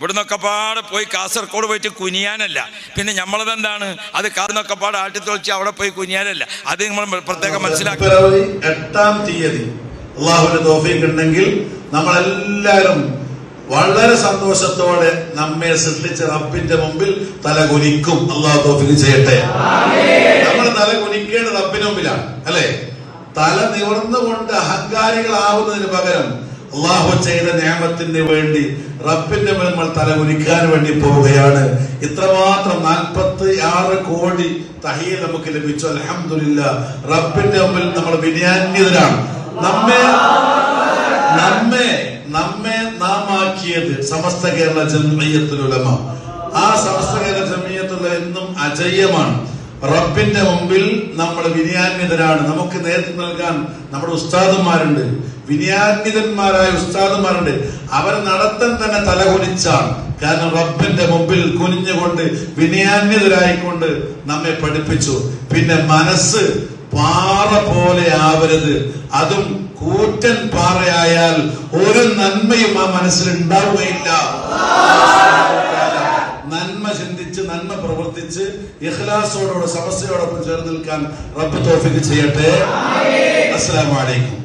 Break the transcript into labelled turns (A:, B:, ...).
A: ഇവിടുന്നൊക്കെ പാടെ പോയി കാസർഗോഡ് പോയിട്ട് കുനിയാനല്ല. പിന്നെ നമ്മളതെന്താണ് അത് കാർന്നൊക്കെ പാടെ ആട്ടിത്തൊളിച്ച് അവിടെ പോയി കുനിയാനല്ല. അത് നമ്മൾ പ്രത്യേകം
B: മനസ്സിലാക്കി എട്ടാം തീയതി അള്ളാഹുവിന്റെ തോഫീക്ക് ഉണ്ടെങ്കിൽ നമ്മളെല്ലാവരും വളരെ സന്തോഷത്തോടെ നമ്മെ സൃഷ്ടിച്ച റബ്ബിന്റെ മുമ്പിൽ തല കുനിക്കും. അള്ളാഹു തോഫീക്ക് ചെയ്യട്ടെ. നമ്മൾ തല കുനിക്കേണ്ടത് റബ്ബിന് മുമ്പിലാണ്. അല്ലെ? തല നിവർന്നുകൊണ്ട് അഹങ്കാരികളാവുന്നതിന് പകരം അള്ളാഹു ചെയ്ത നിയമത്തിന് വേണ്ടി റബ്ബിന്റെ മേൽ നമ്മൾ തല വേണ്ടി പോവുകയാണ്. ഇത്രമാത്രം നാൽപ്പത്തി ആറ് കോടി തഹീൽ നമുക്ക് ലഭിച്ചു. അലഹമില്ല റബ്ബിന്റെ മുമ്പിൽ നമ്മൾ വിനയാന്യതരാണ് നമ്മെ നമ്മെ നമ്മെ നാം ആക്കിയത് സമസ്ത കേരള ജമയത്തുലമ ആ സമസ്ത കേരള ജമയത്തുല എന്നും അജയ്യമാണ് റബ്ബിന്റെ മുമ്പിൽ നമ്മൾ വിനയാന്വിതരാണ് നമുക്ക് നേതൃത്വം നൽകാൻ നമ്മുടെ ഉസ്താദന്മാരുണ്ട് വിനയാന്വിതന്മാരായ ഉസ്താദന്മാരുണ്ട് അവർ നടത്തം തന്നെ തലകുനിച്ചാണ്. കാരണം റബ്ബിന്റെ മുമ്പിൽ കുനിഞ്ഞുകൊണ്ട് വിനയാന്വിതരായിക്കൊണ്ട് നമ്മെ പഠിപ്പിച്ചു. പിന്നെ മനസ്സ് പാറ പോലെ ആവരുത്. അതും കൂറ്റൻ പാറയായാൽ ഒരു നന്മയും ആ മനസ്സിൽ ഉണ്ടാവുകയില്ല. പ്രവർത്തിച്ച് ഇഖ്ലാസോടോട് സമസ്യയോടൊപ്പം ചേർന്ന് നിൽക്കാൻ റബ്ബ് തോഫിക്ക് ചെയ്യട്ടെ. അസ്സലാമു അലൈക്കും.